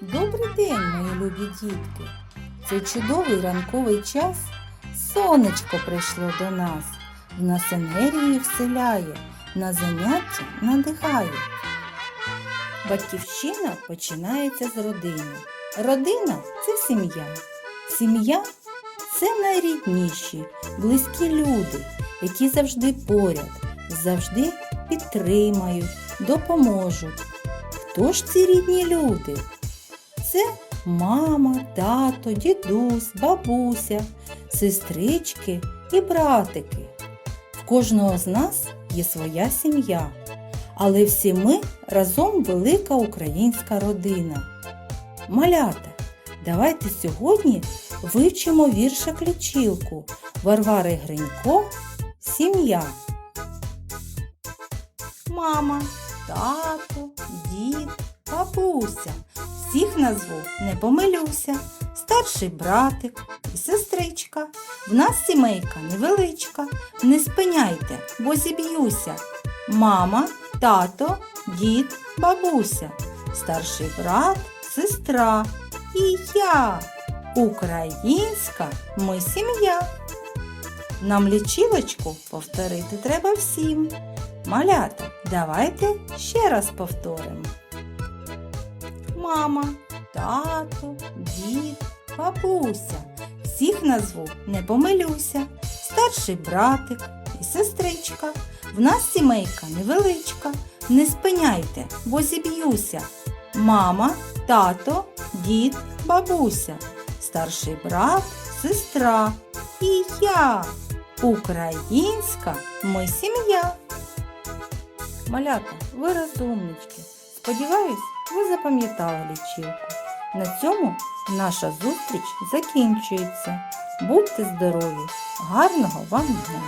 Добрий день, мої любі дітки! Це чудовий ранковий час. Сонечко прийшло до нас, в нас енергії вселяє, на заняття надихає. Батьківщина починається з родини. Родина це сім'я. Сім'я це найрідніші, близькі люди, які завжди поряд, завжди підтримають, допоможуть. Хто ж ці рідні люди? Це мама, тато, дідусь, бабуся, сестрички і братики. В кожного з нас є своя сім'я, але всі ми разом велика українська родина. Малята, давайте сьогодні вивчимо віршик лічилку Варвари Гринько Сім'я. Мама, тато, дід, бабуся. Всіх назву не помилюся. Старший братик і сестричка. В нас сімейка невеличка. Не спиняйте, бо зіб'юся. Мама, тато, дід, бабуся, старший брат, сестра і я. Українська ми сім'я. Нам лічилочку повторити треба всім. Малята, давайте ще раз повторимо. Мама, тато, дід, бабуся. Всіх назву не помилюся. Старший братик і сестричка. В нас сімейка невеличка. Не спиняйте, бо зіб'юся. Мама, тато, дід, бабуся. Старший брат, сестра і я. Українська ми сім'я. Малята, ви розумнички. Сподіваюсь, ви запам'ятали лічилку. На цьому наша зустріч закінчується. Будьте здорові! Гарного вам дня!